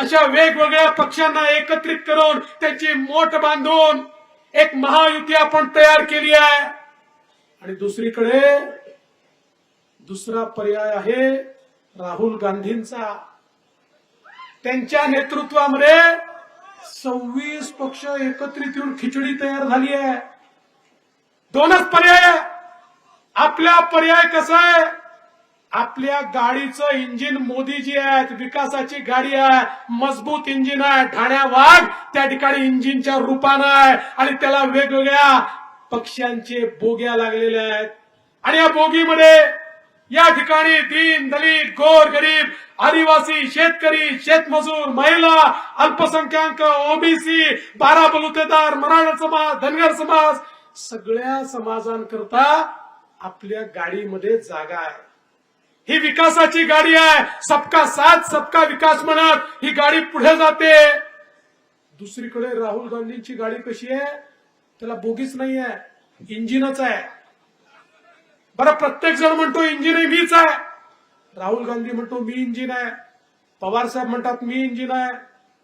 अशा वेगवेगळ्या पक्षांना एकत्रित करून त्यांची मोठ बांधून एक महायुती आपण तयार केली आहे. आणि दुसरीकडे दुसरा पर्याय आहे राहुल गांधींचा. त्यांच्या नेतृत्वामध्ये सव्वीस पक्ष एकत्रित येऊन खिचडी तयार झाली आहे. दोनच पर्याय. आपला पर्याय कसा आहे? आपल्या गाडीचं इंजिन मोदीजी आहेत विकासाची गाडी आहे मजबूत इंजिन आहे ठाण्या वाघ त्या ठिकाणी इंजिनच्या रूपानं आहे. आणि त्याला वेगवेगळ्या पक्ष्यांचे बोग्या लागलेल्या आहेत. आणि या बोगीमध्ये या ठिकाणी दीन दलित गोर गरीब आदिवासी शेतकरी शेतमजूर महिला अल्पसंख्याक ओबीसी बारा बलुतेदार मराठा समाज धनगर समाज सगळ्या समाजांकरता आपल्या गाडीमध्ये जागा आहे. ही विकासाची गाडी आहे. सबका साथ सबका विकास म्हणत ही गाडी पुढे जाते. दुसरीकडे राहुल गांधींची गाडी कशी आहे? त्याला बोगीच नाही आहे. इंजिनच आहे. बरं प्रत्येक जण म्हणतो इंजिन मीच आहे. राहुल गांधी म्हणतो मी इंजिन आहे. पवार साहेब म्हणतात मी इंजिन आहे.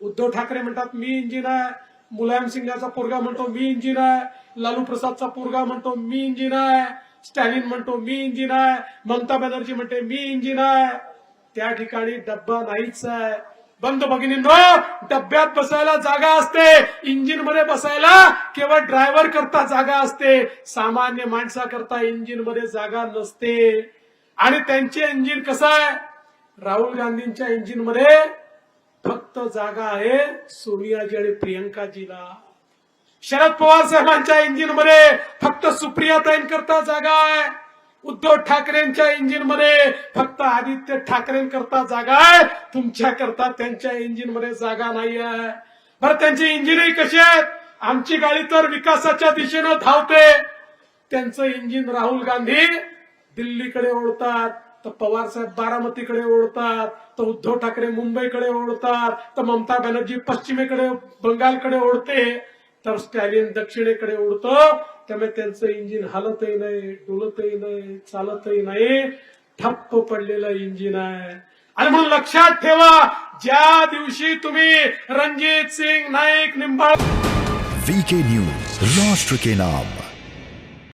उद्धव ठाकरे म्हणतात मी इंजिन आहे. मुलायम सिंगाचा पोरगा म्हणतो मी इंजिन आहे. लालू प्रसादचा पोरगा म्हणतो मी इंजिन आहे. स्टॅलिन म्हणतो मी इंजिन आहे. ममता बॅनर्जी म्हणते मी इंजिन आहे. त्या ठिकाणी डब्बा नाहीच आहे. बंद भगिनींनो डब्यात बसायला जागा असते. इंजिनमध्ये बसायला केवळ ड्रायव्हर करता जागा असते. सामान्य माणसाकरता इंजिनमध्ये जागा नसते. आणि त्यांचे इंजिन कसं आहे? राहुल गांधींच्या इंजिनमध्ये फक्त जागा आहे सोनियाजी आणि प्रियंकाजीला. शरद पवार साहेबांच्या इंजिनमध्ये फक्त सुप्रिया करता जागा आहे. उद्धव ठाकरेंच्या इंजिनमध्ये फक्त आदित्य ठाकरेंकरता जागा आहे. तुमच्या करता त्यांच्या इंजिनमध्ये जागा नाही आहे बरं त्यांची इंजिनही कशी आहेत? आमची गाडी तर विकासाच्या दिशेनं धावते. त्यांचं इंजिन राहुल गांधी दिल्लीकडे ओढतात तर पवार साहेब बारामतीकडे ओढतात तर उद्धव ठाकरे मुंबईकडे ओढतात तर ममता बॅनर्जी पश्चिमेकडे बंगालकडे ओढते. तर स्टॅलिन दक्षिणेकडे उडतो. त्यामुळे त्यांचं इंजिन हलतही नाही डुलतही नाही चालतही नाही. ठप्प पडलेलं इंजिन आहे. आणि म्हणून लक्षात ठेवा ज्या दिवशी तुम्ही रणजित सिंग नाईक निंबाळ वीके न्यूज राष्ट्र के नाम.